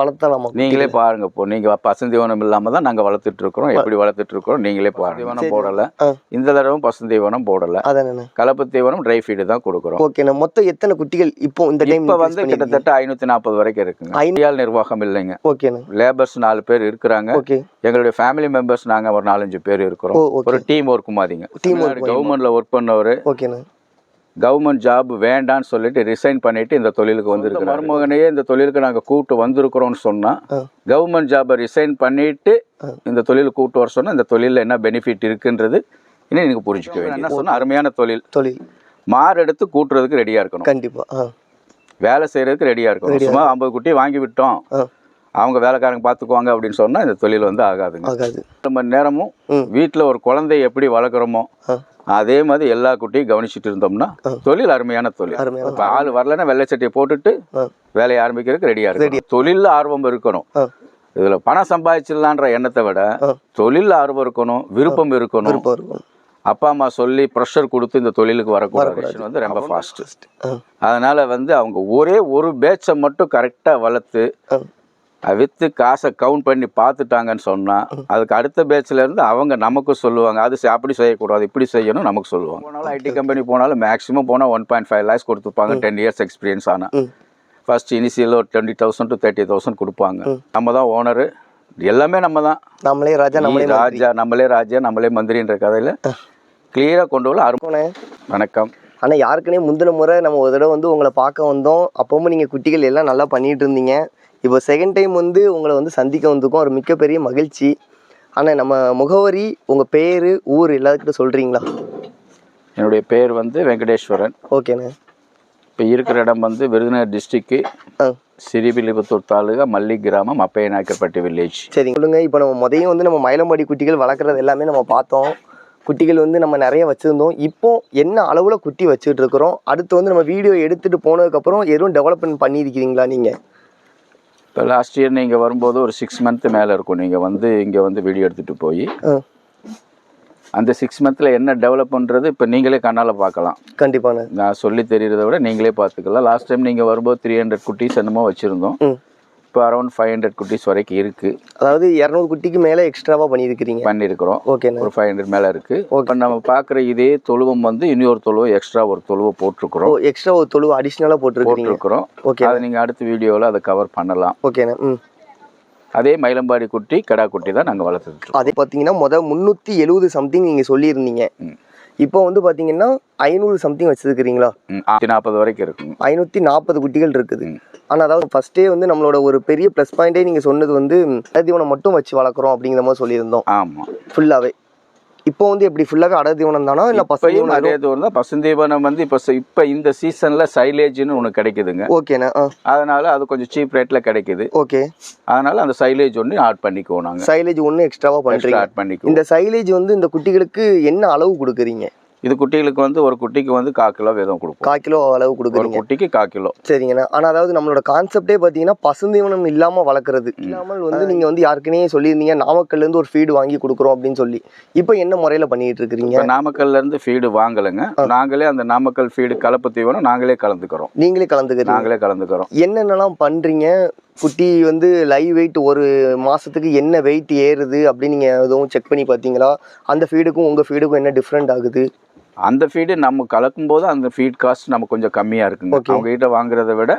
வளர்த்தலாமா நீங்களே பாருங்க இப்போ நீங்க பசுந்தீவனம் இல்லாம தான் நாங்க வளர்த்துட்டு இருக்கிறோம் எப்படி வளர்த்துட்டு இருக்கிறோம் நீங்களே பாருங்க. தீவனம் போடல. இந்த தடவை பசுந்தீவனம் போடல. அதானே கலப்பு தீவனம் ட்ரை ஃபீடு தான் கொடுக்குறோம். ஓகேண்ணா மொத்தம் எத்தனை குட்டிகள் இப்போ இந்த டைம் இப்ப வந்து கிட்டத்தட்ட ஐநூத்தி நாற்பது வரைக்கும் இருக்குங்க. ஐநூ- ஐடியால் நிர்வாகம் இல்லைங்க. ஓகேண்ணா லேபர்ஸ் நாலு பேர் இருக்கிறாங்க. ஓகே. எங்களுடைய ஃபேமிலி மெம்பர்ஸ் நாங்க ஒரு நாலஞ்சு பேர் இருக்கிறோம். ஓகே. ஒரு டீம் ஒர்க் மாதிரிங்க work கவர்மெண்ட்ல ஒர்க் பண்ணவர். கவர்மெண்ட் ஜாப் வேண்டான்னு சொல்லிட்டு ரிசைன் பண்ணிட்டு இந்த தொழிலுக்கு வந்திருக்கிறோம் மருமகனையே இந்த தொழிலுக்கு நாங்க கூட்டு வந்திருக்கிறோம்னு சொன்னா ஆ. கவர்மெண்ட் ஜாபை ரிசைன் பண்ணிட்டு. இந்த தொழிலுக்கு கூட்டு வர சொன்னா இந்த தொழிலில் என்ன பெனிஃபிட் இருக்குன்றது இன்னும் நீங்க புரிஞ்சுக்க வேண்டிய என்ன சொன்னா அருமையான தொழில். தொழில். மாறு எடுத்து கூட்டுறதுக்கு ரெடியா இருக்கணும். கண்டிப்பா ஆ. வேலை செய்யறதுக்கு ரெடியா இருக்கணும். சும்மா ஐம்பது குட்டி வாங்கி விட்டோம். அவங்க வேலைக்காரங்க பார்த்துக்குவாங்க அப்படின்னு சொன்னா இந்த தொழில் வந்து ஆகாதுங்க. ஆகாது. மணி நேரமும். வீட்டில் ஒரு குழந்தைய எப்படி வளர்க்குறோமோ அதே மாதிரி எல்லா குட்டியும் கவனிச்சிட்டு இருந்தோம்னா தொழில் அருமையான தொழில். இப்போ ஆள் வரலன்னா வெள்ளை சட்டையை போட்டுட்டு வேலையை ஆரம்பிக்கிறதுக்கு ரெடியா இருக்கு தொழிலில் ஆர்வம் இருக்கணும். இதுல பணம் சம்பாதிச்சிடலான்ற எண்ணத்தை விட ஆ. தொழில் ஆர்வம் இருக்கணும் விருப்பம் இருக்கணும். அப்பா அம்மா சொல்லி ப்ரெஷர் கொடுத்து இந்த தொழிலுக்கு வரக்கூடாது. வந்து ரொம்ப ஃபாஸ்ட் அதனால வந்து அவங்க ஒரே ஒரு பேட்சை மட்டும் கரெக்டா வளர்த்து வித்து காசை கவுண்ட் பண்ணி பார்த்துட்டாங்கன்னு சொன்னா அதுக்கு அடுத்த பேட்ச்ல இருந்து அவங்க நமக்கு சொல்லுவாங்க அது அப்படி செய்யக்கூடாது இப்படி செய்யணும் நமக்கு சொல்லுவாங்க. போனாலும் ஐடி கம்பெனி போனாலும் மேக்ஸிமம் போனால் ஒன் பாயிண்ட் ஃபைவ் லேக்ஸ் கொடுத்துருப்பாங்க டென் இயர்ஸ் எக்ஸ்பீரியன்ஸ் ஆனால் ஃபர்ஸ்ட் இனிஷியல் ஒரு twenty thousand to thirty thousand கொடுப்பாங்க. நம்ம தான் ஓனரு எல்லாமே நம்ம தான். நம்மளே ராஜா நம்மளே ராஜா நம்மளே ராஜா நம்மளே மந்திரின்ற கதையில கிளியராக கொண்டு வரல அருமை. போனே வணக்கம். ஆனா யாருக்குனே முந்தின முறை நம்ம ஒரு தடவை வந்து உங்களை பார்க்க வந்தோம். அப்பவும் நீங்க குட்டிகள் எல்லாம் நல்லா பண்ணிட்டு இருந்தீங்க. இப்போ செகண்ட் டைம் வந்து உங்களை வந்து சந்திக்க வந்திருக்கோம். ஒரு மிகப்பெரிய மகிழ்ச்சி. ஆனா நம்ம முகவரி உங்க பேரு ஊர் எல்லாத்துக்கிட்ட சொல்றீங்களா? என்னுடைய பேர் வந்து வெங்கடேஸ்வரன். ஓகேண்ணே இப்போ இருக்கிற இடம் வந்து விருதுநகர் டிஸ்ட்ரிக்கு சிறிபிலிபுத்தூர் தாலுகா மல்லி கிராமம் அப்பையநாயக்கர்பட்டி வில்லேஜ் சரிங்க சொல்லுங்க. இப்போ நம்ம முதையும் வந்து நம்ம மயிலம்பாடி குட்டிகள் வளர்க்குறது எல்லாமே நம்ம பார்த்தோம். குட்டிகள் வந்து நம்ம நிறைய வச்சுருந்தோம். இப்போ என்ன அளவில் குட்டி வச்சுட்டு இருக்கிறோம்? அடுத்து வந்து நம்ம வீடியோ எடுத்துட்டு போனதுக்கப்புறம் எதுவும் டெவலப்மெண்ட் பண்ணியிருக்கிறீங்களா நீங்கள் இப்போ லாஸ்ட் இயர் நீங்கள் வரும்போது ஒரு சிக்ஸ் மந்த் மேலே இருக்கும். நீங்கள் வந்து இங்கே வந்து வீடியோ எடுத்துகிட்டு போய் அந்த சிக்ஸ் மந்த்தில் என்ன டெவலப் பண்ணுறது இப்போ நீங்களே கண்ணால் பார்க்கலாம். கண்டிப்பாண்ணே நான் சொல்லி தெரியறத விட நீங்களே பார்த்துக்கலாம். லாஸ்ட் டைம் நீங்கள் வரும்போது த்ரீ ஹண்ட்ரட் குட்டீஸ் என்னமோ வச்சுருந்தோம். இப்போ அரௌண்ட் ஃபைவ் ஹண்ட்ரட் குட்டீஸ் வரைக்கும் இருக்குது அதாவது இரநூறு குட்டிக்கு மேலே எக்ஸ்ட்ராவாக பண்ணியிருக்கிறீங்க? பண்ணியிருக்கிறோம். ஓகேண்ணே ஒரு ஃபைவ் ஹண்ட்ரட் மேலே இருக்குது இப்போ நம்ம பார்க்குற இதே தொழுவம் வந்து இன்னொரு தொழுவம் எக்ஸ்ட்ரா ஒரு தொழுவை போட்டிருக்கிறோம். எக்ஸ்ட்ரா ஒரு தொழு அடிஷ்னலாக போட்டிருக்கிறீங்க? போட்டிருக்கிறோம். ஓகே அதை நீங்கள் அடுத்த வீடியோவில் அதை கவர் பண்ணலாம். ஓகேண்ணே ம். அதே மயிலம்பாடி குட்டி கடா குட்டி தான் நாங்கள் வளர்த்துட்டு இருக்கோம். அதே பார்த்தீங்கன்னா மொதல் முந்நூற்றி எழுபது சம்திங் நீங்கள் சொல்லியிருந்தீங்க. இப்போ வந்து பார்த்தீங்கன்னா ஐநூறு சம்திங் வச்சுருக்கிறீங்களா? நாற்பது வரைக்கும் இருக்குங்க ஐநூற்றி நாற்பது குட்டிகள் இருக்குது. ஆனால் அதாவது ஃபஸ்ட்டே வந்து நம்மளோட ஒரு பெரிய ப்ளஸ் பாயிண்டே நீங்கள் சொன்னது வந்து அடர்தீவனம் மட்டும் வச்சு வளர்க்குறோம் அப்படிங்கிற மாதிரி சொல்லியிருந்தோம். ஆமாம் ஃபுல்லாகவே இப்போ வந்து எப்படி ஃபுல்லாகவே அடர்தீவனம் தானா? இல்லை பசங்க அதே தூரம் தான். பசுந்தீவனம் வந்து இப்போ இப்போ இந்த சீசனில் சைலேஜ்னு ஒன்று கிடைக்குதுங்க. ஓகேண்ணா அதனால அது கொஞ்சம் சீப் ரேட்டில் கிடைக்குது. ஓகே அதனால அந்த சைலேஜ் ஒன்று ஆட் பண்ணிக்குவோம் நாங்கள் சைலேஜ் ஒன்று எக்ஸ்ட்ராவாக பண்ணுறீங்க ஆட் பண்ணிக்குவோம். இந்த சைலேஜ் வந்து இந்த குட்டிகளுக்கு என்ன அளவு கொடுக்குறீங்க? இது குட்டிகளுக்கு வந்து ஒரு குட்டிக்கு வந்து கால் கிலோ வீதம் கொடுப்போம். கால் கிலோ அளவு ஒரு கொடுக்குறீங்க குட்டிக்கு கால் கிலோ. சரிங்கண்ணா. ஆனால் அதாவது நம்மளோட கான்செப்டே பார்த்தீங்கன்னா பசுந்தீவனம் இல்லாமல் வளர்க்குறது. இல்லாமல் வந்து நீங்கள் வந்து யாருக்குனே சொல்லியிருந்தீங்க நாமக்கல்லேருந்து ஒரு ஃபீடு வாங்கி கொடுக்குறோம் அப்படின்னு சொல்லி. இப்போ என்ன முறையில் பண்ணிட்டு இருக்கிறீங்க? இப்போ நாமக்கல்ல இருந்து ஃபீடு வாங்கலைங்க நாங்களே அந்த நாமக்கல் ஃபீடு கலப்பு தீவனம் நாங்களே கலந்துக்கிறோம். நீங்களே கலந்துக்கிறீங்க. நாங்களே கலந்துக்கிறோம். என்னென்னலாம் பண்ணுறீங்க குட்டி வந்து லைவ் வெயிட் ஒரு மாதத்துக்கு என்ன வெயிட் ஏறுது அப்படின்னு நீங்கள் எதுவும் செக் பண்ணி பார்த்தீங்களா அந்த ஃபீடுக்கும் உங்கள் ஃபீடுக்கும் என்ன டிஃப்ரெண்ட் ஆகுது அந்த ஃபீடு நம்ம கலக்கும் போது அந்த ஃபீட் காஸ்ட் நம்ம கொஞ்சம் கம்மியா இருக்குங்க. அவங்க கிட்ட வாங்குறத விட.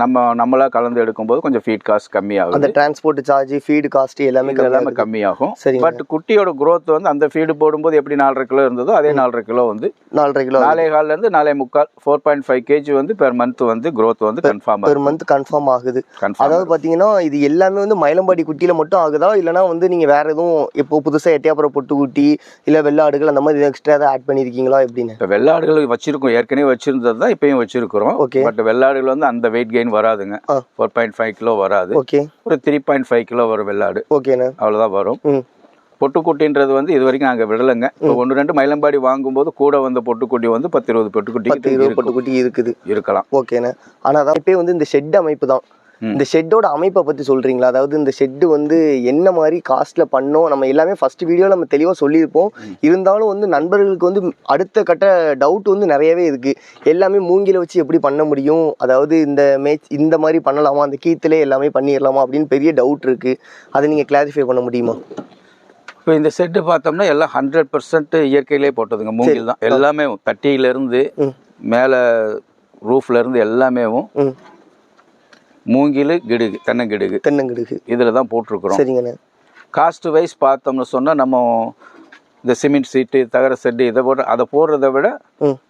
நம்ம நம்மளா கலந்து எடுக்கும்போது கொஞ்சம் ஃபீட் காஸ்ட் கம்மியாகுது. அந்த டிரான்ஸ்போர்ட் சார்ஜ் ஃபீடு காஸ்ட் எல்லாமே எல்லாமே கம்மியாக கம்மியாகும். சரிங்க. பட் குட்டியோட growth வந்து அந்த ஃபீடு போடும்போது எப்படி நாலரை கிலோ இருந்ததோ அதே நாலரை கிலோ வந்து நாலரை கிலோ. நாலே கால்ல இருந்து நாலே முக்கால் ஃபோர் பாயிண்ட் ஃபைவ் கேஜி வந்து பெர் மந்த் வந்து growth வந்து கன்ஃபார்ம் பெர் மந்த் கன்ஃபார்ம் ஆகுது. அதாவது பார்த்தீங்கன்னா இது எல்லாமே வந்து மயிலம்பாடி குட்டியில் மட்டும் ஆகுதா? இல்லைனா வந்து நீங்கள் வேற எதுவும் இப்போ புதுசாக எட்டியாப்புறம் பொட்டு குட்டி இல்லை வெள்ளாடுகள் அந்த மாதிரி எக்ஸ்ட்ரா ஏதாவது ஆட் பண்ணியிருக்கீங்களா? எப்படின்னு. இப்போ வெள்ளாடுகள் வச்சிருக்கோம். ஏற்கனவே வச்சிருந்தது தான் இப்பயும் வச்சிருக்கிறோம். Okay. பட் வெள்ளாடுகள் வந்து அந்த வெயிட் கெயின் வராதுங்க. ஃபோர் பாயிண்ட் ஃபைவ் கிலோ வராது. ஓகே. ஒரு த்ரீ பாயிண்ட் ஃபைவ் கிலோ வரும் வெள்ளாடு. ஓகேண்ணா அவ்வளோதான் வரும். பொட்டுக்குட்டின்றது வந்து இது வரைக்கும் நாங்கள் விடலைங்க. ஒன்று ரெண்டு மயிலம்பாடி வாங்கும்போது கூட வந்த பொட்டுக்குட்டி வந்து பத்து இருபது பொட்டுக்குட்டி இருபது பொட்டு குட்டி இருக்குது. இருக்கலாம். ஓகேண்ணா ஆனால் அதான் இப்போ வந்து இந்த ஷெட் அமைப்பு தான். இந்த ஷெட்டோட அமைப்பை பற்றி சொல்கிறீங்களா அதாவது இந்த ஷெட்டு வந்து என்ன மாதிரி காஸ்ட்டில் பண்ணோம்? நம்ம எல்லாமே ஃபர்ஸ்ட் வீடியோவில் நம்ம தெளிவாக சொல்லியிருப்போம். இருந்தாலும் வந்து நண்பர்களுக்கு வந்து அடுத்த கட்ட டவுட் வந்து நிறையவே இருக்குது எல்லாமே மூங்கில வச்சு எப்படி பண்ண முடியும்? அதாவது இந்த மேட்ச் இந்த மாதிரி பண்ணலாமா? அந்த கீத்திலே எல்லாமே பண்ணிடலாமா அப்படின்னு பெரிய டவுட் இருக்குது அதை நீங்கள் கிளாரிஃபை பண்ண முடியுமா? இப்போ இந்த செட்டு பார்த்தோம்னா எல்லாம் ஹண்ட்ரட் பர்சன்ட் இயற்கையிலே போட்டதுங்க. மூங்கில் தான் எல்லாமே தட்டியிலேருந்து. மேலே ரூஃப்ல இருந்து எல்லாமே ம். மூங்கில் கிடுகு தென்னங்கிடுகு. தென்னங்கிடுகு. இதில் தான் போட்டிருக்கிறோம். சரிங்கண்ணே. காஸ்ட் வைஸ் பார்த்தோம்னு சொன்னால் நம்ம இந்த சிமெண்ட் சீட்டு தகர செட்டு இதை போட்டு அதை போடுறத விட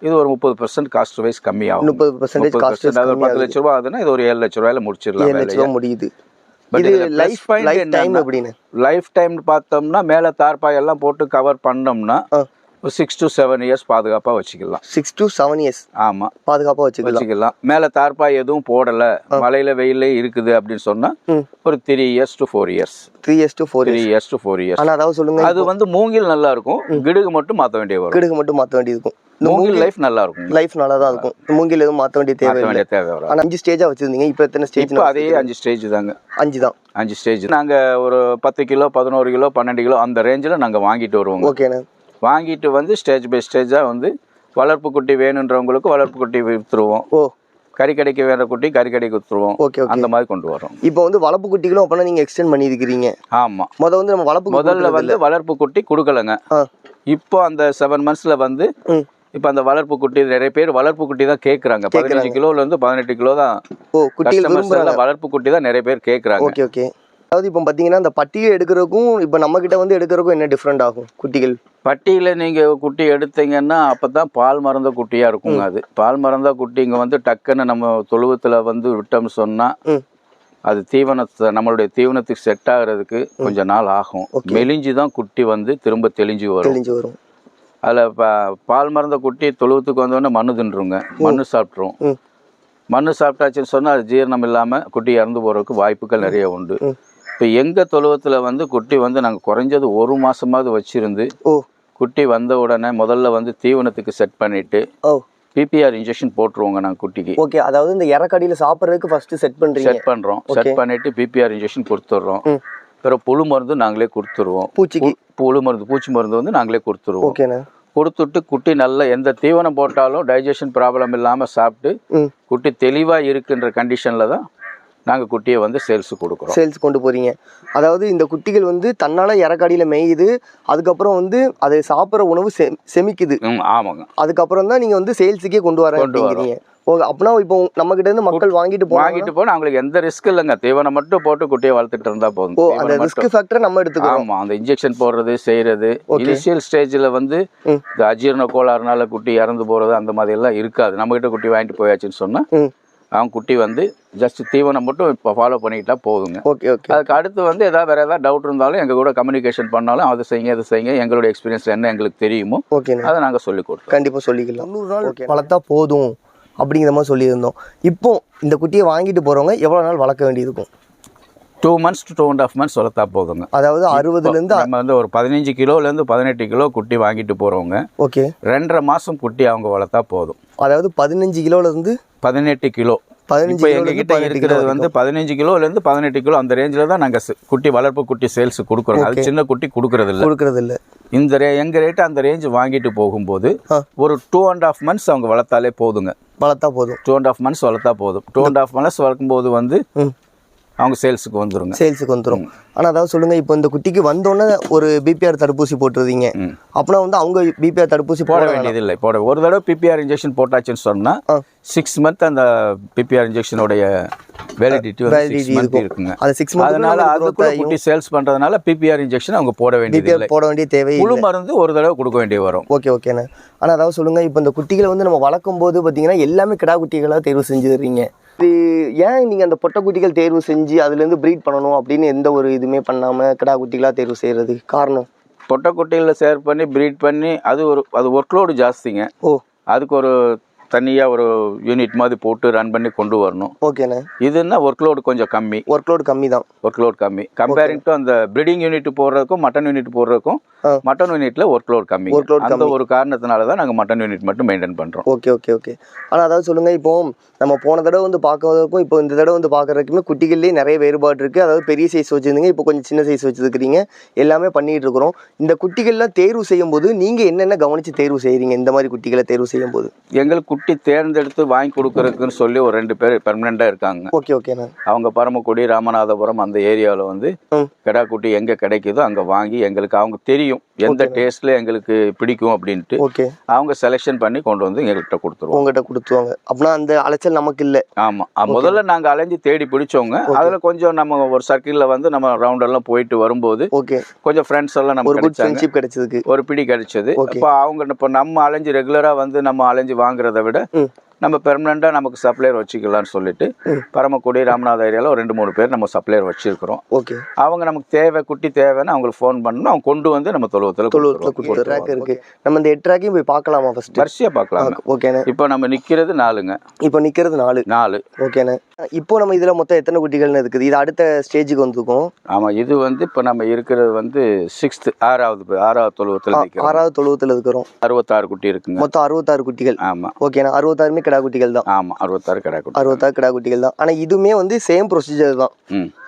இது ஒரு முப்பது பர்சன்ட் காஸ்ட் வைஸ் கம்மியாகும். முப்பது பர்சன்டேஜ் காஸ்ட் அது ஒரு பத்து லட்ச ரூபா ஆகுதுன்னா இது ஒரு ஏழு லட்ச ரூபாயில முடிச்சிடலாம் ஏழு லட்ச முடியுது. இது லைஃப் டைம் லைஃப் டைம் பார்த்தோம்னா மேலே தார்பாய் எல்லாம் போட்டு கவர் பண்ணோம்னா ஒரு சிக்ஸ் to செவன் இயர்ஸ் பாதுகாப்பாக வச்சுக்கலாம். சிக்ஸ் டு செவன் இயர்ஸ் ஆமாம் பாதுகாப்பாக வச்சுக்கலாம். வச்சுக்கலாம். மேலே தார்பாய் எதுவும் போடலை. மழையில வெயிலே இருக்குது அப்படின்னு சொன்னா ம். ஒரு three years to four years three years to four three years to four years ஆனால் அதாவது சொல்லுங்க அது வந்து மூங்கில் நல்லா இருக்கும் கிடுகு மட்டும் மாற்ற வேண்டிய வரும். கிடுகு மட்டும் மாற்ற வேண்டியது இருக்கும் இந்த மூங்கில் லைஃப் நல்லா இருக்கும் லைஃப் நல்லா தான் இருக்கும் மூங்கில் எதுவும் மாற்ற வேண்டிய தேவை வேண்டிய தேவை வரும் ஆனால் அஞ்சு ஸ்டேஜாக வச்சுருந்தீங்க. இப்போ எத்தனை ஸ்டேஜ் அதே அஞ்சு ஸ்டேஜ் தாங்க. அஞ்சு தான் அஞ்சு ஸ்டேஜ் நாங்கள் ஒரு பத்து கிலோ பதினோரு கிலோ பன்னெண்டு கிலோ அந்த ரேஞ்சில் நாங்கள் வாங்கிட்டு வருவோங்க. ஓகேண்ணே வாங்கிட்டு வந்து ஸ்டேஜ் பை ஸ்டேஜாக வந்து வளர்ப்பு குட்டி வேணுன்றவங்களுக்கு வளர்ப்பு குட்டி விற்றுருவோம் ஓ. கறிக்கடைக்கு வேற குட்டி கறிக்கடைக்கு விற்றுருவோம் ஓகே அந்த மாதிரி கொண்டு வரோம் இப்போ வந்து வளர்ப்பு குட்டிகளும் அப்போனா நீங்கள் எக்ஸ்டெண்ட் பண்ணியிருக்கிறீங்க. ஆமாம் முத வந்து நம்ம வளர்ப்பு குட்டி முதல்ல வந்து வளர்ப்பு குட்டி கொடுக்கலங்க. இப்போ அந்த செவன் மந்த்ஸில் வந்து இப்போ அந்த வளர்ப்பு குட்டி நிறைய பேர் வளர்ப்பு குட்டி தான் கேட்குறாங்க பதினஞ்சு கிலோல இருந்து பதினெட்டு கிலோ தான் ஓ எல்லாம் வளர்ப்பு குட்டி தான் நிறைய பேர் கேட்குறாங்க ஓகே ஓகே. அதாவது இப்போ பார்த்தீங்கன்னா இந்த பட்டியை எடுக்கிறதுக்கும் இப்போ நம்ம கிட்ட வந்து எடுக்கிறதுக்கும் என்ன டிஃப்ரெண்ட் ஆகும்? குட்டிகள். பட்டியில் நீங்கள் குட்டி எடுத்தீங்கன்னா அப்போ தான் பால் மறந்த குட்டியாக இருக்குங்க அது. பால் மறந்த குட்டிங்க வந்து டக்குன்னு நம்ம தொழுவத்தில் வந்து விட்டோம்னு சொன்னால் அது தீவனத்தை நம்மளுடைய தீவனத்துக்கு செட் ஆகுறதுக்கு கொஞ்சம் நாள் ஆகும். மெலிஞ்சு தான் குட்டி வந்து திரும்ப தெளிஞ்சு வரும். தெளிஞ்சு வரும். அதில் பால் மறந்த குட்டி தொழுவத்துக்கு வந்தோடனே மண்ணு தின்றுங்க. மண்ணு சாப்பிட்ரும் மண்ணு சாப்பிட்டாச்சுன்னு சொன்னால் அது ஜீரணம் இல்லாமல் குட்டி இறந்து போகிறதுக்கு வாய்ப்புகள் நிறைய உண்டு. இப்போ எங்கள் தொழுவத்தில் வந்து குட்டி வந்து நாங்கள் குறைஞ்சது ஒரு மாதமாவது வச்சிருந்து ஓ. குட்டி வந்த உடனே முதல்ல வந்து தீவனத்துக்கு செட் பண்ணிவிட்டு ஓ. பிபிஆர் இன்ஜெக்ஷன் போட்டுருவோங்க நாங்கள் குட்டிக்கு. ஓகே அதாவது இந்த இறக்கடியில் சாப்பிட்றதுக்கு ஃபர்ஸ்ட் செட் பண்ணுறீங்க செட் பண்ணுறோம் செட் பண்ணிவிட்டு பிபிஆர் இன்ஜெக்ஷன் கொடுத்துட்றோம். பிறகு புழு மருந்து நாங்களே கொடுத்துருவோம். பூச்சிக்கு. புழு மருந்து பூச்சி மருந்து வந்து நாங்களே கொடுத்துருவோம். ஓகேண்ணே கொடுத்துட்டு குட்டி நல்ல எந்த தீவனம் போட்டாலும் டைஜஷன் ப்ராப்ளம் இல்லாமல் சாப்பிட்டு குட்டி தெளிவாக இருக்குன்ற கண்டிஷனில் தான் நாங்கள் குட்டியை வந்து சேல்ஸ் கொடுக்குறோம். சேல்ஸ் கொண்டு போறீங்க. அதாவது இந்த குட்டிகள் வந்து தன்னால இறக்கடியில் மேயுது அதுக்கப்புறம் வந்து அதை சாப்பிட்ற உணவு செ செமிக்குது. ஆமாங்க. அதுக்கப்புறம் தான் நீங்க வந்து சேல்ஸுக்கே கொண்டு வர கொண்டு ஓகே அப்படின்னா இப்போ நம்ம கிட்ட இருந்து மக்கள் வாங்கிட்டு வாங்கிட்டு போனால் அவங்களுக்கு எந்த ரிஸ்க் இல்லைங்க. தீவனம் மட்டும் போட்டு குட்டியை வளர்த்துட்டு இருந்தால் போதும். ஓ அந்த ரிஸ்க் ஃபேக்டரை நம்ம எடுத்துக்கிறோம். ஆமா அந்த இன்ஜெக்ஷன் போடுறது செய்யறது இனிஷியல் ஸ்டேஜ்ல வந்து. இந்த அஜீரண கோளாறுனால குட்டி இறந்து போறது அந்த மாதிரி எல்லாம் இருக்காது. நம்ம கிட்ட குட்டி வாங்கிட்டு போயாச்சுன்னு சொன்னா அவங்க குட்டி வந்து ஜஸ்ட் தீவனம் மட்டும் இப்போ ஃபாலோ பண்ணிக்கிட்டா போதுங்க. ஓகே ஓகே அதுக்கு அடுத்து வந்து ஏதாவது வேற ஏதாவது டவுட் இருந்தாலும் எங்க கூட கம்யூனிகேஷன் பண்ணாலும் அதை செய்யுங்க இது செய்யுங்க எங்களுடைய எக்ஸ்பீரியன்ஸ் என்ன எங்களுக்கு தெரியுமோ ஓகேண்ணே அதை நாங்கள் சொல்லி கொடுத்தோம் கண்டிப்பாக சொல்லிக்கலாம். தொண்ணூறு நாள் வளர்த்தா போதும் அப்படிங்கிற மாதிரி சொல்லியிருந்தோம். இப்போ இந்த குட்டியை வாங்கிட்டு போகிறவங்க எவ்வளோ நாள் வளர்க்க வேண்டியிருக்கும் two months two and half months வளர்த்தா போதுங்க. அதாவது அறுபதுலேருந்து நம்ம வந்து ஒரு பதினஞ்சு கிலோலேருந்து பதினெட்டு கிலோ குட்டி வாங்கிட்டு போறவங்க ஓகே. ரெண்டரை மாசம் குட்டி அவங்க வளர்த்தா போதும். அதாவது பதினஞ்சு கிலோலேருந்து பதினெட்டு கிலோ. பதினஞ்சு எங்ககிட்ட இருக்கிறது வந்து பதினஞ்சு கிலோலேருந்து பதினெட்டு கிலோ அந்த ரேஞ்சில் தான் நாங்கள் குட்டி வளர்ப்பு குட்டி சேல்ஸ் கொடுக்குறோம். அது சின்ன குட்டி கொடுக்கறது இல்ல கொடுக்கறது இல்லை இந்த ரே எங்கள் ரேட்டு அந்த ரேஞ்ச் வாங்கிட்டு போகும்போது. ஒரு டூ அண்ட் ஆஃப் மந்த்ஸ் அவங்க வளர்த்தாலே போதுங்க. வளர்த்தா போதும். டூ அண்ட் ஆஃப் மந்த்ஸ் வளர்த்தா போதும். டூ அண்ட் ஆஃப் மந்த்ஸ் வளர்க்கும்போது வந்து ம். அவங்க சேல்ஸுக்கு வந்துருங்க. சேல்ஸுக்கு வந்துடும் ஆனால் அதாவது சொல்லுங்க இப்போ இந்த குட்டிக்கு வந்தோடனே ஒரு பிபிஆர் தடுப்பூசி போட்டுருவீங்க ம். அப்படின்னா வந்து அவங்க பிபிஆர் தடுப்பூசி போட போட வேண்டியது இல்லை போட ஒரு தடவை பிபிஆர் இன்ஜெக்ஷன் போட்டாச்சுன்னு சொன்னா ஆ. சிக்ஸ் மந்த் அந்த பிபிஆர் இன்ஜெக்ஷனுடைய வேலிடிட்டி. இருக்குங்க. அது சிக்ஸ் மந்த் அதனால அதுக்குள்ள குட்டி சேல்ஸ் பண்றதுனால பிபிஆர் இன்ஜெக்ஷன் அவங்க போட வேண்டியது போட வேண்டிய தேவை புழு மருந்து ஒரு தடவை கொடுக்க வேண்டிய வரும். ஓகே ஓகேண்ணே ஆனால் அதாவது சொல்லுங்க இப்போ இந்த குட்டிகளை வந்து நம்ம வளர்க்கும் போது பார்த்தீங்கன்னா எல்லாமே கிடா குட்டிகளாக தேர்வு செஞ்சு தர்றீங்க இது ஏன் நீங்கள் அந்த பொட்டை குட்டிகள் தேர்வு செஞ்சு அதுலேருந்து ப்ரீட் பண்ணணும் அப்படின்னு எந்த ஒரு இதுவுமே பண்ணாமல் கிடா குட்டிகளாக தேர்வு செய்கிறது காரணம்? பொட்டை குட்டிகளில் சேர் பண்ணி ப்ரீட் பண்ணி அது ஒரு அது ஒர்க்லோடு ஜாஸ்திங்க. ஓ. அதுக்கு ஒரு தனியாக ஒரு யூனிட் மாதிரி போட்டு ரன் பண்ணி கொண்டு வரணும். ஓகேண்ணே. இதுன்னா ஒர்க் லோடு கொஞ்சம் கம்மி. ஒர்க் லோடு கம்மி தான் ஒர்க் லோட் கம்மி. கம்பேரிங் டு அந்த ப்ரீடிங் யூனிட் போடுறதுக்கும் மட்டன் யூனிட் போடுறதுக்கும். மட்டன் யூனிட்ல ஒர்க் லோட் கம்மி Workload அந்த ஒரு காரணத்தினால தான் நாங்கள் மட்டன் யூனிட் மட்டும் மெயின்டைன் பண்ணுறோம் ஓகே ஓகே ஓகே. ஆனால் அதாவது சொல்லுங்கள் இப்போ நம்ம போன தடவை வந்து பார்க்கறதுக்கும் இப்போ இந்த தடவை வந்து பார்க்கறதுக்குமே குட்டிகள்லேயே நிறைய வேறுபாடு இருக்குது அதாவது பெரிய சைஸ் வச்சுருந்தீங்க இப்போ கொஞ்சம் சின்ன சைஸ் வச்சுருக்கிறீங்க. எல்லாமே பண்ணிகிட்டு இருக்கிறோம். இந்த குட்டிகள்லாம் தேர்வு செய்யும் போது நீங்கள் என்னென்ன கவனித்து தேர்வு செய்கிறீங்க இந்த மாதிரி குட்டிகளை தேர்வு செய்யும் போது எங்களுக்கு குட்டி தேர்ந்தெடுத்து வாங்கி கொடுக்கறதுக்குன்னு சொல்லி ஒரு ரெண்டு பேர் பெர்மனெண்ட்டாக இருக்காங்க. ஓகே ஓகேண்ணா அவங்க பரமக்குடி ராமநாதபுரம் அந்த ஏரியாவில் வந்து. கிடா குட்டி எங்கே கிடைக்குதோ அங்கே வாங்கி எங்களுக்கு அவங்க தெரியும். எந்த டேஸ்ட்டில் எங்களுக்கு பிடிக்கும் அப்படின்ட்டு ஓகே அவங்க செலெக்ஷன் பண்ணி கொண்டு வந்து எங்கள்கிட்ட கொடுத்துருவோம். உங்கள்கிட்ட கொடுத்துவாங்க அப்படின்னா அந்த அலைச்சல் நமக்கு இல்லை ஆமாம் முதல்ல நாங்கள் அலைஞ்சு தேடி பிடிச்சோங்க அதில் கொஞ்சம் நம்ம ஒரு சர்க்கிளில் வந்து நம்ம ரவுண்டெல்லாம் போயிட்டு வரும்போது ஓகே கொஞ்சம் ஃப்ரெண்ட்ஸ் எல்லாம் ஒரு நமக்கு ஃப்ரெண்ட்ஷிப் கிடைச்சதுக்கு. ஒரு பிடி கிடைச்சது. இப்போ அவங்க இப்போ நம்ம அலைஞ்சு ரெகுலராக வந்து நம்ம அலைஞ்சு வாங்குறத விட. நம்ம பெர்மனெண்ட்டாக நமக்கு சப்ளையர் வச்சுக்கலாம்னு சொல்லிட்டு பரமக்குடி ராமநாத ஏரியாவில் ஒரு ரெண்டு மூணு பேர் நம்ம சப்ளையர் வச்சிருக்கிறோம். ஓகே. அவங்க நமக்கு தேவை குட்டி தேவைன்னு அவங்களுக்கு ஃபோன் பண்ணணும். அவங்க கொண்டு வந்து நம்ம தொழுவத்தில் தொழுவத்தில் ரேக் இருக்கு. நம்ம இந்த எட்டு ரேக்கையும் போய் பார்க்கலாமா ஃபர்ஸ்ட் வரிசையாக பார்க்கலாம். ஓகேண்ணே இப்போ நம்ம நிற்கிறது நாலுங்க. இப்போ நிற்கிறது நாலு. நாலு. ஓகேண்ணே இப்போ நம்ம இதில் மொத்தம் எத்தனை குட்டிகள்னு இருக்குது? இது அடுத்த ஸ்டேஜுக்கு வந்துருக்கோம். ஆமாம் இது வந்து இப்போ நம்ம இருக்கிறது வந்து சிக்ஸ்த்து ஆறாவது ஆறாவது தொழுவத்தில் ஆறாவது தொழுவத்தில் இருக்கிறோம். அறுபத்தாறு குட்டி இருக்குங்க. மொத்தம் அறுபத்தாறு குட்டிகள். ஆமாம் ஓகேண்ணா அறுபத்தாறுமே கிடா குட்டிகள் தான். ஆமாம் அறுபத்தாறு கடை குட்டி அறுபத்தாறு கிடா குட்டிகள் தான். ஆனால் இதுவுமே வந்து சேம் ப்ரொசீஜர் தான்.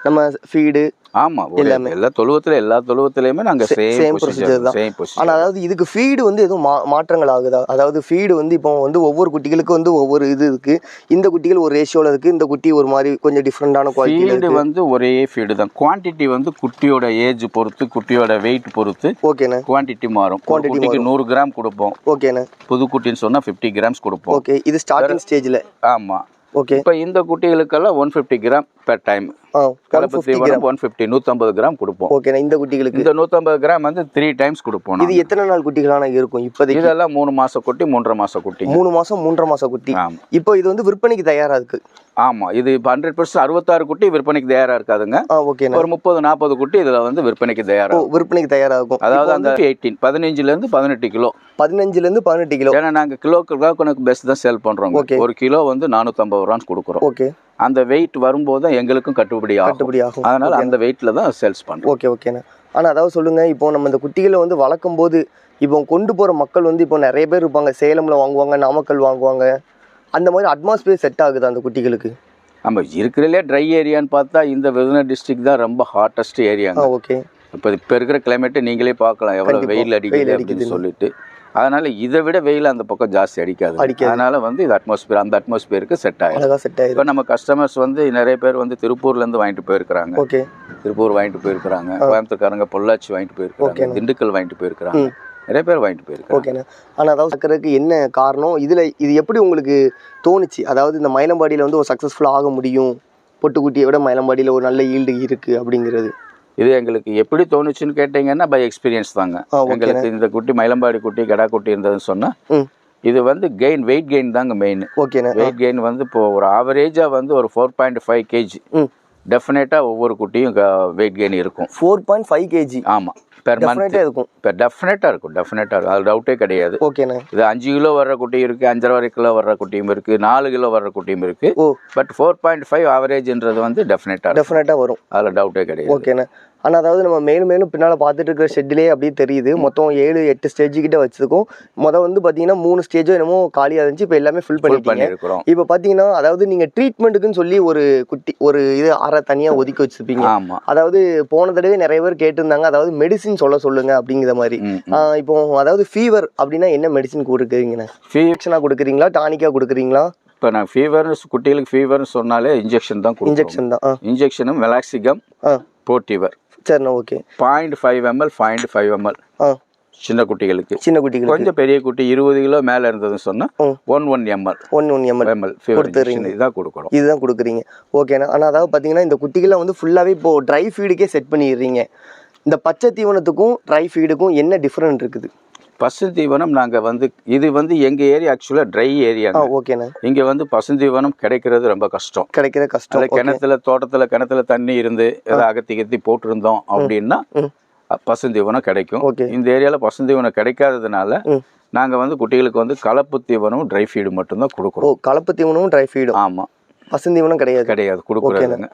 நம்ம ஃபீடு ஆமாம் எல்லா தொழுவத்தில் எல்லா தொழுவத்துலையுமே same சேம் ப்ரொசீஜர் தான். ஆனால் அதாவது இதுக்கு ஃபீடு வந்து எதுவும் மாற்றங்கள் ஆகுதா? அதாவது ஃபீடு வந்து இப்போ வந்து ஒவ்வொரு குட்டிகளுக்கு வந்து ஒவ்வொரு இது இருக்குது இந்த குட்டிகள் ஒரு ரேஷியோவில் இருக்குது இந்த குட்டி ஒரு மாதிரி கொஞ்சம் டிஃப்ரெண்டான ஃபீடு வந்து ஒரே ஃபீடு தான். குவான்டிட்டி வந்து குட்டியோட ஏஜ் பொறுத்து குட்டியோட வெயிட் பொறுத்து ஓகேண்ணே குவான்டிட்டி மாறும். குட்டிக்கு நூறு கிராம் கொடுப்போம். ஓகேண்ணே புது குட்டின்னு சொன்னால் ஃபிஃப்டி கிராம்ஸ் கொடுப்போம். ஓகே இது ஸ்டார்டிங் ஸ்டேஜில் ஆமாம் ஓகே இப்போ இந்த குட்டிகளுக்கெல்லாம் one fifty gram per time கலப்பு ஃபிஃப்டி தீவனம் ஒன் ஃபிஃப்டி நூற்றம்பது கிராம் கொடுப்போம். இந்த குட்டிகளுக்கு இந்த நூற்றம்பது கிராம் வந்து த்ரீ டைம்ஸ் கொடுப்போம் இது. எத்தனை நாள் குட்டிகளான இருக்கும் இப்போதைக்கு? இதெல்லாம் மூணு மாச குட்டி மூன்றரை மாச குட்டி. மூணு மாதம் மூன்றரை மாதம் குட்டி. இப்போ இது வந்து விற்பனைக்கு தயாராக இருக்கு? ஆமா இது இப்போ ஹண்ட்ரட் பர்சன்ட் அறுபத்தாறு குட்டி விற்பனைக்கு தயாரா இருக்காதுங்க. ஓகேண்ணா ஒரு முப்பது நாற்பது குட்டி இதுல வந்து விற்பனைக்கு தயாரா விற்பனைக்கு தயாராகும் அதாவது அந்த எயிட்டீன் பதினஞ்சுல இருந்து பதினெட்டு கிலோ. பதினஞ்சுலேருந்து பதினெட்டு கிலோ. ஏன்னா நாங்க கிலோ கணக்கு பெஸ்ட் தான் சேல் பண்றோம். ஒரு கிலோ வந்து நானூத்தம்பது ரூபான்னு கொடுக்குறோம். ஓகே அந்த வெயிட் வரும்போது தான் எங்களுக்கும் கட்டுப்படி ஆகும். கட்டுப்படி ஆகும். அதனால அந்த வெயிட்ல தான் சேல்ஸ் பண்றோம். ஓகே ஓகேண்ணா ஆனால் அதாவது சொல்லுங்கள் இப்போ நம்ம இந்த குட்டிகளை வந்து வளர்க்கும் போது இப்போ கொண்டு போகிற மக்கள் வந்து இப்போ நிறைய பேர் இருப்பாங்க. சேலமில் வாங்குவாங்க நாமக்கல் வாங்குவாங்க. அந்த மாதிரி அட்மாஸ்பியர் செட் ஆகுது அந்த குட்டிகளுக்கு? நம்ம இருக்கிறதுலே ட்ரை ஏரியான்னு பார்த்தா இந்த விருதுநகர் டிஸ்ட்ரிக்ட் தான் ரொம்ப ஹாட்டஸ்ட் ஏரியாங்க ஓகே இப்போ இப்போ இருக்கிற கிளைமேட்டை நீங்களே பார்க்கலாம். எவ்வளோ. வெயில் அடிக்குது அப்படின்னு. சொல்லிட்டு. அதனால இதை விட வெயில் அந்த பக்கம் ஜாஸ்தி அடிக்காது. அதனால வந்து இது அட்மாஸ்பியர் அந்த அட்மாஸ்பியருக்கு செட் அழகாக செட் இப்போ ஆயிரும். நம்ம கஸ்டமர்ஸ் வந்து நிறைய பேர் வந்து திருப்பூர்ல இருந்து வாங்கிட்டு போயிருக்கிறாங்க. ஓகே. திருப்பூர் வாங்கிட்டு போயிருக்கிறாங்க. கோயம்புத்தூர்காரங்க பொள்ளாச்சி வாங்கிட்டு போயிருக்கிறாங்க. ஓகேண்ணா. திண்டுக்கல் வாங்கிட்டு போயிருக்கிறாங்க. ம். நிறைய பேர் வாங்கிட்டு போயிருக்காங்க ஓகேண்ணா. ஆனால் அதாவது பார்க்கறதுக்கு என்ன காரணம்? இதில் இது எப்படி உங்களுக்கு தோணுச்சு? அதாவது இந்த மயிலம்பாடியில் வந்து ஒரு சக்ஸஸ்ஃபுல்லாக ஆக முடியும். பொட்டுக்குட்டியை விட மயிலம்பாடியில் ஒரு நல்ல ஈல்டு இருக்குது அப்படிங்கிறது. இது எங்களுக்கு எப்படி தோணுச்சுன்னு கேட்டீங்கன்னா பை எக்ஸ்பீரியன்ஸ் தாங்க. எங்களுக்கு இந்த குட்டி மயிலம்பாடி குட்டி கடா குட்டி இருந்ததுன்னு சொன்னா ம். இது வந்து கெயின் வெயிட் கெயின் தாங்க மெயின் ஓகேண்ணா வெயிட் கெயின் வந்து இப்போ ஒரு ஆவரேஜாக வந்து ஒரு ஃபோர் பாயிண்ட் ஃபைவ் கேஜி டெஃபினட்டாக ஒவ்வொரு குட்டியும் வெயிட் கெயின் இருக்கும். ஃபோர் பாயிண்ட் ஃபைவ் கேஜி ஆமாம் பெர் மந்த் இருக்கும். இப்போ டெஃபினட்டாக இருக்கும். டெஃபினட்டாக இருக்கும். அது டவுட்டே கிடையாது. ஓகேண்ணா இது அஞ்சு கிலோ வர்ற குட்டி இருக்குது அஞ்சரை கிலோ வர்ற குட்டியும் இருக்குது நாலு கிலோ வர்ற குட்டியும் இருக்குது ஓ. பட் ஃபோர் பாயிண்ட் ஃபைவ் ஆவரேஜ்ன்றது வந்து டெஃபினட்டாக டெஃபினட்டாக வரும். அதில் டவுட்டே கிடையாது. ஓகேண்ணா ஆனால் அதாவது நம்ம மேலும் மேலும் பின்னால் பார்த்துட்டு இருக்கிற ஷெட்லேயே அப்படியே தெரியுது. மொத்தம் ஏழு எட்டு ஸ்டேஜ் கிட்ட வச்சிருக்கோம். மொதல் வந்து பார்த்தீங்கன்னா மூணு ஸ்டேஜோ என்னமோ காலியாக இருந்துச்சு. இப்போ எல்லாமே ஃபில் பண்ணிட்டீங்க. பண்ணியிருக்கிறோம் இப்போ பார்த்தீங்கன்னா அதாவது நீங்கள் ட்ரீட்மெண்ட்டுக்குன்னு சொல்லி ஒரு குட்டி ஒரு இது அறை தனியாக ஒதுக்கி வச்சிருப்பீங்க. அதாவது போன தடவை நிறைய பேர் கேட்டிருந்தாங்க. அதாவது மெடிசின் சொல்ல சொல்லுங்க அப்படிங்கிற மாதிரி. இப்போ அதாவது ஃபீவர் அப்படின்னா என்ன மெடிசின் கொடுக்குறீங்கண்ணே? ஃபீ இன்ஜெக்ஷனாக கொடுக்குறீங்களா? டானிக்காக கொடுக்குறீங்களா? இப்போ நான் ஃபீவர்னு குட்டிகளுக்கு ஃபீவர்னு சொன்னாலே இன்ஜெக்ஷன் தான் இன்ஜெக்ஷன் தான் இன்ஜெக்ஷனும் வெலாக்சிகம் போட்டிவர் சரிண்ணா okay point five ML point five ML சின்ன குட்டிகளுக்கு. சின்ன குட்டிகளுக்கு. கொஞ்சம் பெரிய குட்டி இருபது கிலோ மேலே இருந்ததுன்னு சொன்னா ம். One one ML one one ML ML கொடுத்துறீங்க. இதான் கொடுக்குறோம் இதுதான் கொடுக்குறீங்க. ஓகேண்ணா ஆனால் அதாவது பார்த்தீங்கன்னா இந்த குட்டிகள்லாம் வந்து ஃபுல்லாகவே இப்போ ட்ரை ஃபீடுக்கே செட் பண்ணிடுறீங்க. இந்த பச்சை தீவனத்துக்கும் ட்ரை ஃபீடுக்கும் என்ன டிஃப்ரெண்ட் இருக்குது? பசு தீவனம் நாங்க வந்து இது வந்து எங்க ஏரியா ஆக்சுவலா ட்ரை ஏரியா ஓகேண்ணா. இங்க வந்து பசு தீவனம் கிடைக்கிறது ரொம்ப கஷ்டம். கிடைக்கிற கஷ்டம் கிணத்துல தோட்டத்துல கிணத்துல தண்ணி இருந்து ஏதாவது அகத்தி கத்தி போட்டிருந்தோம் அப்படின்னா. பசுந்தீவனம் கிடைக்கும். ஓகே. இந்த ஏரியால பசுந்தீவனம் கிடைக்காததுனால நாங்கள் வந்து குட்டிகளுக்கு வந்து கலப்பு தீவனம் ட்ரை ஃபீடு மட்டும்தான் கொடுக்குறோம். கலப்பு தீவனமும் ட்ரை ஃபீடும் ஆமாம் பசுந்தீவனம் கிடையாது. கிடையாது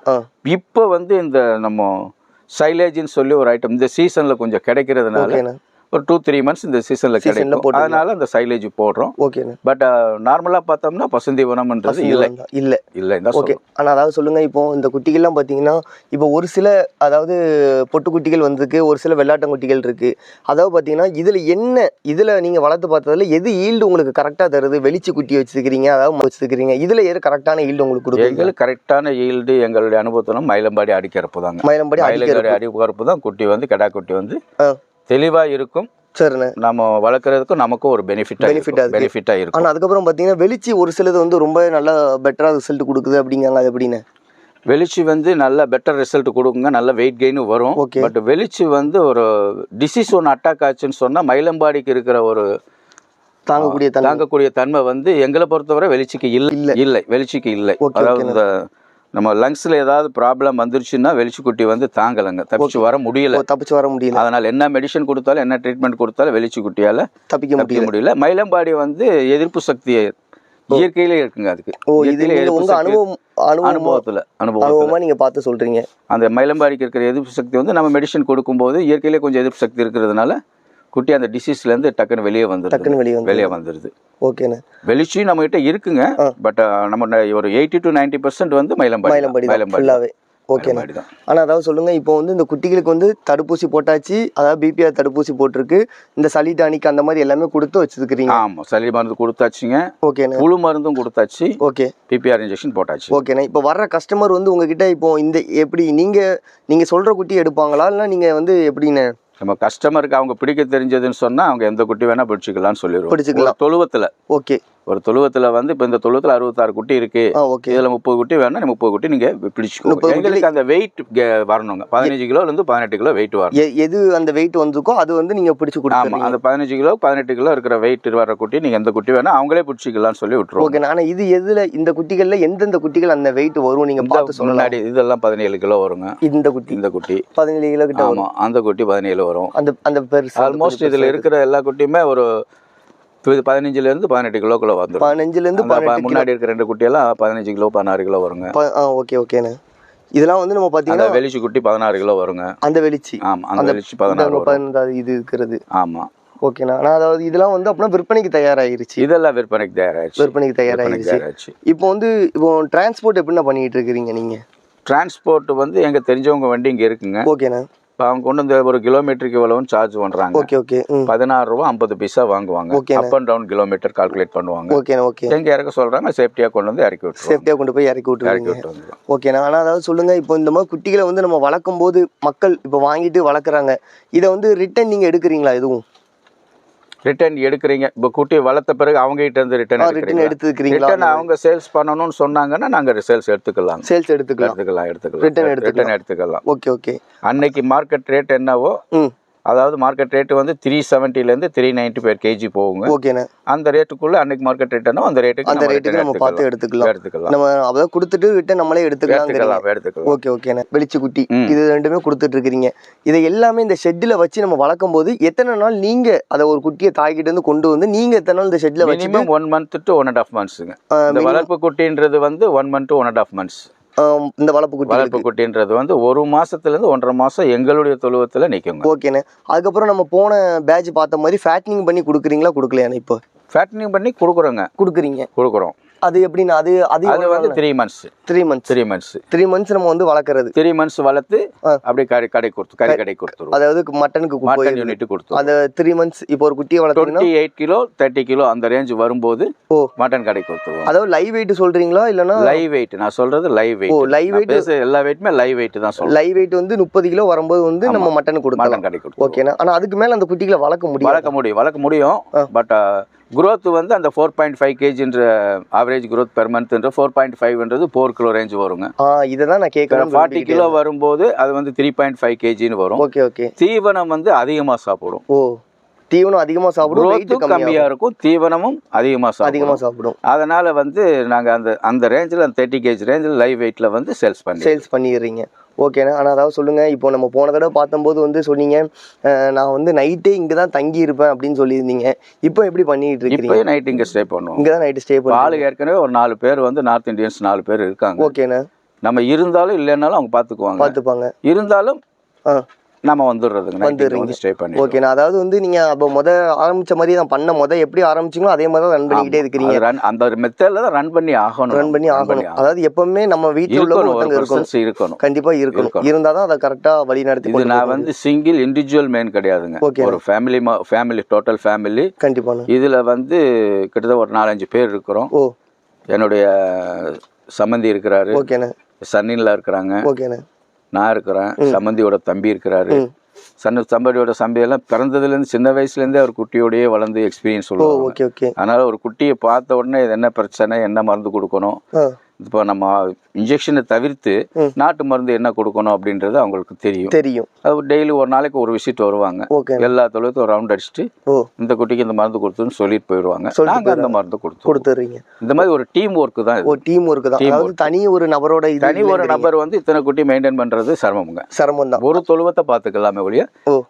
ஆ. இப்போ வந்து இந்த நம்ம சைலேஜ்னு சொல்லி ஒரு ஐட்டம் இந்த சீசனில் கொஞ்சம் கிடைக்கிறதுனால ஒரு டூ த்ரீ மந்த்ஸ் இந்த சீசனில் கிடைக்கும். அதனால அந்த சைலேஜ் போடுறோம். ஓகேண்ணே பட் நார்மலாக பார்த்தோம்னா பசுந்தீவனம்ன்றது இல்லை. இல்ல. தான் ஓகே ஆனால் அதாவது சொல்லுங்க இப்போ இந்த குட்டிகள்லாம் பார்த்தீங்கன்னா இப்போ ஒரு சில அதாவது பொட்டு குட்டிகள் வந்திருக்கு ஒரு சில வெள்ளாட்டங்குட்டிகள் இருக்கு. அதாவது பார்த்தீங்கன்னா இதில் என்ன இதில் நீங்கள் வளர்த்து பார்த்ததுல எது ஈல்டு உங்களுக்கு கரெக்டாக தருது? வெளிச்சு குட்டி வச்சுருக்கிறீங்க அதாவது வச்சுருக்கிறீங்க இதில் எது கரெக்டான ஈல்டு உங்களுக்கு கொடுக்குறீங்க எங்களுக்கு கரெக்டான ஈல்டு எங்களுடைய அனுபவத்தில் மயிலம்பாடி அடிக்கிறப்பு தாங்க. மயிலம்படி அடிக்கிறப்பு. தான் குட்டி வந்து கிடா குட்டி வந்து தெளிவாக இருக்கும் சரிண்ணே. நம்ம வளர்க்குறதுக்கும் நமக்கும் ஒரு பெனிஃபிட்டாக இருக்கு. பெனிஃபிட்டாக இருக்கும். ஆனால் அதுக்கப்புறம் பார்த்தீங்கன்னா வெளிச்சி ஒரு சிலது வந்து ரொம்ப நல்லா பெட்டராக ரிசல்ட் கொடுக்குது அப்படிங்காங்க அது எப்படின்னு வெளிச்சி வந்து நல்ல பெட்டர் ரிசல்ட் கொடுக்குங்க. நல்ல வெயிட் கெயினும் வரும். Okay. பட் வெளிச்சி வந்து ஒரு டிசீஸ் ஒன்று அட்டாக் ஆச்சுன்னு சொன்னால் மயிலம்பாடிக்கு இருக்கிற ஒரு தாங்கக்கூடிய தாங்கக்கூடிய தன்மை வந்து எங்களை பொறுத்தவரை வெளிச்சிக்கு இல்லை. இல்ல. வெளிச்சிக்கு இல்லை. அதாவது நம்ம லங்ஸில் ஏதாவது ப்ராப்ளம் வந்துருச்சுன்னா வெளிச்சி குட்டி வந்து தாங்கலைங்க. தப்பிச்சு வர முடியல. தப்பிச்சு வர முடியல. அதனால என்ன மெடிசன் கொடுத்தாலும் என்ன ட்ரீட்மெண்ட் கொடுத்தாலும் வெளிச்சி குட்டியால தப்பிக்க தப்பிக்க முடியல. மயிலம்பாடி வந்து எதிர்ப்பு சக்தி இயற்கையிலே இருக்குங்க அதுக்கு. ஓ இது இயற்கையிலே நீங்க எதிர்ப்பு உங்க அனுபவம் அனுபவத்துல அனுபவமா நீங்க பார்த்து சொல்றீங்க. அந்த மயிலம்பாடிக்கு இருக்கிற எதிர்ப்பு சக்தி வந்து நம்ம மெடிசன் கொடுக்கும்போது இயற்கையிலே கொஞ்சம் எதிர்ப்பு சக்தி இருக்கிறதுனால குட்டி அந்த டிசீஸ்ல இருந்து டக்குன்னு வெளியே வந்துருது. டக்குன்னு வெளியே வந்து வெளியே வந்துருது. ஓகேண்ணே. வெளிச்சியும் நம்ம கிட்ட இருக்குங்க. பட் நம்ம ஒரு எயிட்டி டு நைன்டி பர்சன்ட் வந்து மயிலம்பாடி மயிலம்படி மயிலம்பாடி ஃபுல்லாவே ஓகேண்ணே. மயிலம்பாடி தான். ஆனா அதாவது சொல்லுங்க இப்போ வந்து இந்த குட்டிகளுக்கு வந்து தடுப்பூசி போட்டாச்சு அதாவது பிபிஆர் தடுப்பூசி போட்டிருக்கு. இந்த சளி டானிக் அந்த மாதிரி எல்லாமே கொடுத்து வச்சிருக்கிறீங்க. ஆமா சளி மருந்து கொடுத்தாச்சுங்க. ஓகேண்ணே. புழு மருந்தும் கொடுத்தாச்சு. ஓகே. பிபிஆர் இன்ஜெக்ஷன் போட்டாச்சு. ஓகேண்ணே. இப்போ வர்ற கஸ்டமர் வந்து உங்ககிட்ட இப்போ இந்த எப்படி நீங்க நீங்க சொல்ற குட்டி எடுப்பாங்களா? இல்லை நீங்க வந்து எப்படிண்ணே? நம்ம கஸ்டமருக்கு அவங்க பிடிக்க தெரிஞ்சதுன்னு சொன்னா அவங்க எந்த குட்டி வேணா பிடிச்சிக்கலாம்னு சொல்லிடுவோம் பிடிச்சிக்கலாம். தொழுவத்துல. ஓகே ஒரு தொழுவத்துல வந்து இப்போ இந்த தொழுவத்துல அறுபத்தாறு குட்டி இருக்கு. ஆ ஓகே. இதுல முப்பது குட்டி வேணா முப்பது குட்டி நீங்க பிடிச்சிக்கோங்க. முப்பது குட்டி- எங்களுக்கு அந்த வெயிட் வரணுங்க. பதினஞ்சு கிலோல இருந்து பதினெட்டு கிலோ வெயிட் வரணும். எது அந்த வெயிட் வந்திருக்கோ அது வந்து நீங்க பிடிச்சு கொடுத்துருங்க அந்த பதினஞ்சு கிலோ பதினெட்டு கிலோ இருக்கிற வெயிட் வர குட்டி நீங்க எந்த குட்டி வேணா அவங்களே பிடிச்சிக்கலாம்னு சொல்லி விட்டுருவோம். ஓகே ஆனா இது எதுல இந்த குட்டிகள்ல எந்தெந்த குட்டிகள் அந்த வெயிட் வரும் நீங்க பார்த்து முன்னாடி இதெல்லாம் பதினேழு கிலோ வருங்க. இந்த குட்டி. இந்த குட்டி. பதினேழு கிலோ கிட்ட வரும் ஆமா அந்த குட்டி பதினேழு வரும். அந்த அந்த பெருசு ஆல்மோஸ்ட் இதுல இருக்கிற எல்லா குட்டியுமே ஒரு இது பதினஞ்சுல இருந்து பதினெட்டு கிலோக்குள்ள வந்துடும். பதினஞ்சுல இருந்து அந்த ப- பதினெட்டு கிலோ முன்னாடி இருக்கிற ரெண்டு குட்டியெல்லாம் பதினஞ்சு கிலோ பதினாறு கிலோ வருங்க. ஆ ஓகே ஓகேண்ணே இதெல்லாம் வந்து நம்ம அந்த பாத்தீங்கன்னா வெளிச்சி குட்டி பதினாறு கிலோ வருங்க. அந்த வெளிச்சி. ஆமா அந்த வெளிச்சி பதினாறு பதினஞ்சாவது இது இருக்கிறது. ஆமா. ஓகேண்ணா ஆனா அதாவது இதெல்லாம் வந்து அப்படின்னா விற்பனைக்கு தயாராயிருச்சு இதெல்லாம் விற்பனைக்கு தயாராச்சு விற்பனைக்கு தயாராச்சு இப்போ வந்து இப்போ டிரான்ஸ்போர்ட் எப்படிண்ணா பண்ணிட்டு இருக்கிறீங்க நீங்க? டிரான்ஸ்போர்ட் வந்து எங்க தெரிஞ்சவங்க வண்டி இங்க இருக்குங்க. ஓகேண்ணா இப்போ அவங்க கொண்டு வந்து ஒரு கிலோமீட்டருக்கு இவ்வளவுன்னு சார்ஜ் பண்றாங்க. Okay okay. பதினாறு ரூபா ஐம்பது பைசா வாங்குவாங்க. ஓகேண்ணே. Up and down kilometre calculate பண்ணுவாங்க. ஓகேண்ணா ஓகே. எங்க இறக்க சொல்றாங்க சேஃப்டியா கொண்டு வந்து இறக்கி விட்டுருவாங்க. சேஃப்டியா கொண்டு போய் இறக்கி இறக்கி விட்டுருவீங்க. விட்டு ஓகேண்ணா ஆனால் அதாவது சொல்லுங்க இப்போ இந்த மாதிரி குட்டிகளை வந்து நம்ம வளர்க்கும் போது மக்கள் இப்போ வாங்கிட்டு வளர்க்குறாங்க. இதை வந்து ரிட்டர்ன் நீங்க எடுக்கிறீங்களா எதுவும்? ரிட்டர்ன் எடுக்கிறீங்க. இப்போ குட்டி வளர்த்த பிறகு அவங்க கிட்ட இருந்து ரிட்டர்ன் ரிட்டர்ன் எடுக்கிறீங்க எடுத்துக்கிறீங்களா ரிட்டர்ன் அவங்க? சேல்ஸ் பண்ணணும்னு சொன்னாங்கன்னா நாங்க சேல்ஸ் எடுத்துக்கலாம். சேல்ஸ் எடுத்துக்கலாம். எடுத்துக்கலாம் எடுத்துக்கலாம். Return எடுத்துக்கலாம். ரிட்டர்ன் எடுத்துக்கலாம். ஓகே ஓகே அன்னைக்கு மார்க்கெட் ரேட் என்னவோ அதாவது மார்க்கெட் ரேட் வந்து த்ரீ செவன்ட்டிலேருந்து த்ரீ நைன்ட்டி பேர் கேஜி போகுங்க. ஓகேண்ணே. அந்த ரேட்டுக்குள்ள அன்னைக்கு மார்க்கெட் ரேட் என்னவோ அந்த ரேட்டுக்கு அந்த ரேட்டுக்கு நம்ம பார்த்து எடுத்துக்கலாம். எடுத்துக்கலாம். நம்ம அதாவது கொடுத்துட்டு ரிட்டர்ன் நம்மளே எடுத்துக்கலாம் எடுத்துக்கலாம் ஓகே ஓகேண்ணே. வெளிச்சு குட்டி ம். இது ரெண்டுமே கொடுத்துட்டு இருக்கிறீங்க இதை எல்லாமே இந்த ஷெட்டில் வச்சு நம்ம வளர்க்கும் போது எத்தனை நாள் நீங்க அதை ஒரு குட்டியை தாய்கிட்ட இருந்து கொண்டு வந்து நீங்க எத்தனை நாள் இந்த shuttle minimum one month to one and half மந்த்ஸுங்க இந்த வளர்ப்பு குட்டின்றது வந்து one month to one and half months இந்த வளர்ப்பு குட்டி வளர்ப்பு குட்டின்றது வந்து ஒரு மாசத்துல இருந்து ஒன்றரை மாசம் எங்களுடைய தொழுவத்துல நிக்குங்க. ஓகேண்ணே. அதுக்கப்புறம் நம்ம போன பேட்ச் பார்த்த மாதிரி ஃபேட்னிங் பண்ணி கொடுக்குறீங்களா? கொடுக்கலையாண்ணே இப்போ? ஃபேட்டனிங் பண்ணி கொடுக்குறோங்க. கொடுக்குறீங்க. கொடுக்குறோம். அது எப்படின்னா அது அது வந்து three months three months three months three months நம்ம வந்து வளர்க்குறது. த்ரீ மந்த்ஸ் வளர்த்து. அப்படியே கடை கடை கொடுத்து கறி கடை கொடுத்துருவோம். அதாவது மட்டனுக்கு மட்டன். யூனிட் கொடுத்துருவோம். அந்த த்ரீ மந்த்ஸ் இப்போ ஒரு குட்டியை twenty eight kilo thirty kilo அந்த ரேஞ்ச் வரும்போது ஓ. மட்டன் கடை கொடுத்துருவோம். அதாவது லைவ் வெயிட் சொல்றீங்களா இல்லைன்னா? லைவ் வெயிட் நான் சொல்றது லைவ் ஓ வெயிட் லைவ் வெயிட் எல்லா வெயிட்டுமே லைவ் வெயிட் தான் சொல்றேன். லைவ் வெயிட் வந்து முப்பது கிலோ வரும்போது வந்து நம்ம மட்டன் கொடுக்கலாம். மட்டன் கடை கொடுத்துருவோம் ஓகேண்ணா ஆனா அதுக்கு மேல அந்த குட்டிகளை வளர்க்க முடியும் வளர்க்க முடியும் வளர்க்க முடியும். பட் growth வந்து அந்த ஃபோர் பாயிண்ட் ஃபைவ் கேஜின்ற ஆவரேஜ் growth பெர் மந்த்ன்ற ஃபோர் பாயிண்ட் ஃபைவ்ன்றது ஃபோர் கிலோ ரேஞ்ச் வருங்க. இதை தான் நான் கேட்கறேன் ஃபார்ட்டி கிலோ வரும்போது அது வந்து த்ரீ பாயிண்ட் ஃபைவ் கேஜின்னு வரும். Okay okay. தீவனம் வந்து அதிகமாக சாப்பிடும். ஓ தீவனம் அதிகமா சாப்பிடும் வெயிட் growth கம்மியா கம்மியா இருக்கும் தீவனமும் அதிகமாக அதிகமா சாப்பிடும். சாப்பிடும். அதனால வந்து நாங்க அந்த அந்த ரேஞ்சில் அந்த தேர்ட்டி கேஜ் ரேஞ்சில் லைவ் வெயிட்ல வந்து சேல்ஸ் பண்ணி சேல்ஸ் பண்ணிடுறீங்க. ஓகேண்ணா ஆனால் அதாவது சொல்லுங்கள் இப்போ நம்ம போன தடவை பார்த்தம்போது வந்து சொன்னீங்க நான் வந்து நைட்டே இங்கே தான் தங்கி இருப்பேன் அப்படின்னு சொல்லியிருந்தீங்க. இப்போ எப்படி பண்ணிட்டு இருக்கிறீங்க? இப்போயே நைட் இங்கே ஸ்டே பண்ணுவோம். இங்கே தான் நைட்டு ஸ்டே இப்போ பண்ணி ஆளுங்க ஏற்கனவே ஒரு நாலு பேர் வந்து நார்த் இந்தியன்ஸ் நாலு பேர் இருக்காங்க. ஓகேண்ணா நம்ம இருந்தாலும் இல்லைன்னாலும் அவங்க பார்த்துக்குவாங்க பார்த்துப்பாங்க இருந்தாலும் ஆ. நம்ம வந்துடுறதுங்க. வந்துடுறீங்க. வந்து ஸ்டே பண்ணி ஓகேண்ணா அதாவது வந்து நீங்கள் அப்போ முத ஆரம்பிச்ச மாதிரி தான் பண்ண முத எப்படி ஆரம்பிச்சீங்களோ அதே மாதிரி தான் ரன் பண்ணிக்கிட்டே இருக்கிறீங்க. run- அந்த மெத்தடில் தான் ரன் பண்ணி ஆகணும். ரன் பண்ணி ஆகணும். அதாவது எப்பவுமே நம்ம வீட்டில் உள்ள ஒருத்தங்க இருக்கணும். இருக்கணும். கண்டிப்பா இருக்கணும். இருந்தால் தான் அதை கரெக்டாக வழி நடத்தி இது நான் வந்து சிங்கிள் இண்டிவிஜுவல் மேன் கிடையாதுங்க. Okay. ஒரு ஃபேமிலி ஃபேமிலி டோட்டல் ஃபேமிலி. கண்டிப்பாண்ணா இதில் வந்து கிட்டத்தட்ட ஒரு நாலஞ்சு பேர் இருக்கிறோம். ஓ. என்னுடைய சம்மந்தி இருக்கிறாரு. ஓகேண்ணா சன்னின்ல இருக்கிறாங்க. ஓகேண்ணா நான் இருக்கிறேன் சம்மந்தியோட தம்பி இருக்கிறாரு. ம். சன்னு தம்பியோட தம்பி எல்லாம் பிறந்ததுலேருந்து சின்ன வயசுலேருந்தே அவர் குட்டியோடயே வளர்ந்து எக்ஸ்பீரியன்ஸ் ஓகே அதனால ஒரு குட்டியை பார்த்த உடனே இது என்ன பிரச்சனை என்ன மருந்து கொடுக்கணும் இப்போ நம்ம இன்ஜெக்ஷனை தவிர்த்து. நாட்டு மருந்து என்ன கொடுக்கணும் அப்படின்றது அவங்களுக்கு தெரியும். தெரியும். அது டெய்லி ஒரு நாளைக்கு ஒரு விசிட் வருவாங்க. எல்லா ஒரு ரவுண்ட் அடிச்சுட்டு இந்த குட்டிக்கு இந்த மருந்து கொடுத்துன்னு சொல்லிட்டு போயிடுவாங்க. நாங்கள் அந்த மருந்து கொடுத்து கொடுத்துட்றீங்க. இந்த மாதிரி ஒரு டீம் ஒர்க்கு தான் ஓ டீம் ஒர்க்கு தான். அதாவது தனி ஒரு நபரோட தனி ஒரு நபர் வந்து இத்தனை குட்டி மெயின்டைன் பண்றது சிரமமுங்க. சிரமம் தான். ஒரு தொழுவத்தை பார்த்துக்கலாமே ஒழிய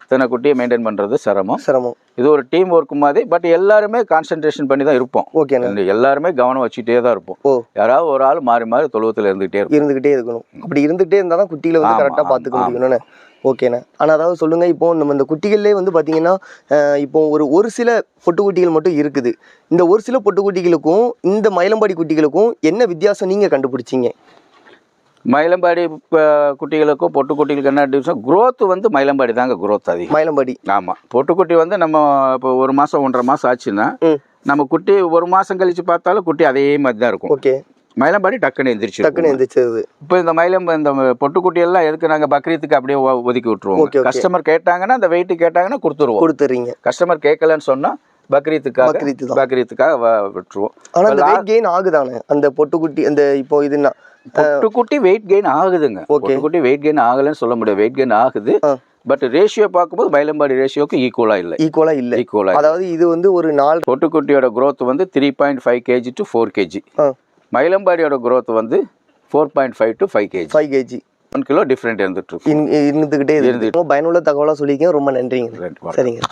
இத்தனை குட்டியை மெயின்டைன் பண்றது சிரமம். சிரமம். இது ஒரு டீம் ஒர்க் மாதிரி பட் எல்லாருமே கான்சென்ட்ரேஷன் பண்ணி தான் இருப்போம். ஓகேண்ணா இந்த எல்லாருமே கவனம் வச்சுட்டே தான் இருப்போம். ஓ. யாராவது ஒரு ஆள் மாறி மாறி தொழுவத்தில் இருந்துகிட்டே இருக்கும் இருந்துகிட்டே இருக்கணும். அப்படி இருந்துகிட்டே இருந்தால் தான் குட்டிகளை வந்து கரெக்டாக பார்த்துக்க. முடியும்ண்ணே ஓகேண்ணே ஆனால் அதாவது சொல்லுங்க இப்போ நம்ம இந்த குட்டிகள்லேயே வந்து பார்த்தீங்கன்னா இப்போ ஒரு ஒரு சில பொட்டுக்குட்டிகள் மட்டும் இருக்குது. இந்த ஒரு சில பொட்டுக்குட்டிகளுக்கும் இந்த மயிலம்பாடி குட்டிகளுக்கும் என்ன வித்தியாசம் நீங்கள் கண்டுபிடிச்சீங்க? மயிலம்பாடி குட்டிகளுக்கும் பொட்டு குட்டிகளுக்கு என்ன டிஃப்ரென்ஸ் growth வந்து மயிலம்பாடி தாங்க growth அதிகம். மயிலம்பாடி. ஆமாம் பொட்டுக்குட்டி வந்து நம்ம இப்போ ஒரு மாதம் ஒன்றரை மாதம் ஆச்சுன்னா நம்ம குட்டி ஒரு மாதம் கழிச்சு பார்த்தாலும் குட்டி அதே மாதிரி தான் இருக்கும். ஓகே. மயிலம்பாடி டக்குன்னு எந்திரிச்சு டக்குன்னு எந்திரிச்சது. இப்போ இந்த மயிலம் இந்த பொட்டுக்குட்டி எல்லாம் எதுக்கு நாங்கள் பக்ரீத்துக்கு அப்படியே ஒதுக்கி விட்டுருவோம். கஸ்டமர் கேட்டாங்கன்னா அந்த வெயிட் கேட்டாங்கன்னா கொடுத்துருவோம். கொடுத்துறீங்க. கஸ்டமர் கேட்கலன்னு சொன்னா பக்ரீத்துக்காக? பக்ரீத்து பக்ரீத்துக்காக விட்டுருவோம். ஆனால் அந்த வெயிட் கெயின் ஆகுதானே? அந்த பொட்டுக்குட்டி அந்த இப்போ இதுனா பொட்டுக்குட்டி வெயிட் கெயின் ஆகுதுங்க. Okay. பொட்டுக்குட்டி வெயிட் கெயின் ஆகலைன்னு சொல்ல முடியாது. வெயிட் கெயின் ஆகுது. பட் ரேஷியோ பார்க்கும்போது மயிலம்பாடி ரேஷியோக்கு ஈக்குவலா இல்லை. ஈக்குவலாக இல்லை. ஈக்குவலா அதாவது இது வந்து ஒரு நாள் பொட்டுக்குட்டியோட growth வந்து three point five KG to four KG மயிலம்பாடியோட growth வந்து four point five to five KG five KG one kilo different இருந்துட்டு இருந்துக்கிட்டே இருக்கு. பயனுள்ள தகவலாக சொல்லியிருக்கீங்க. ரொம்ப நன்றிங்க. சரிங்க.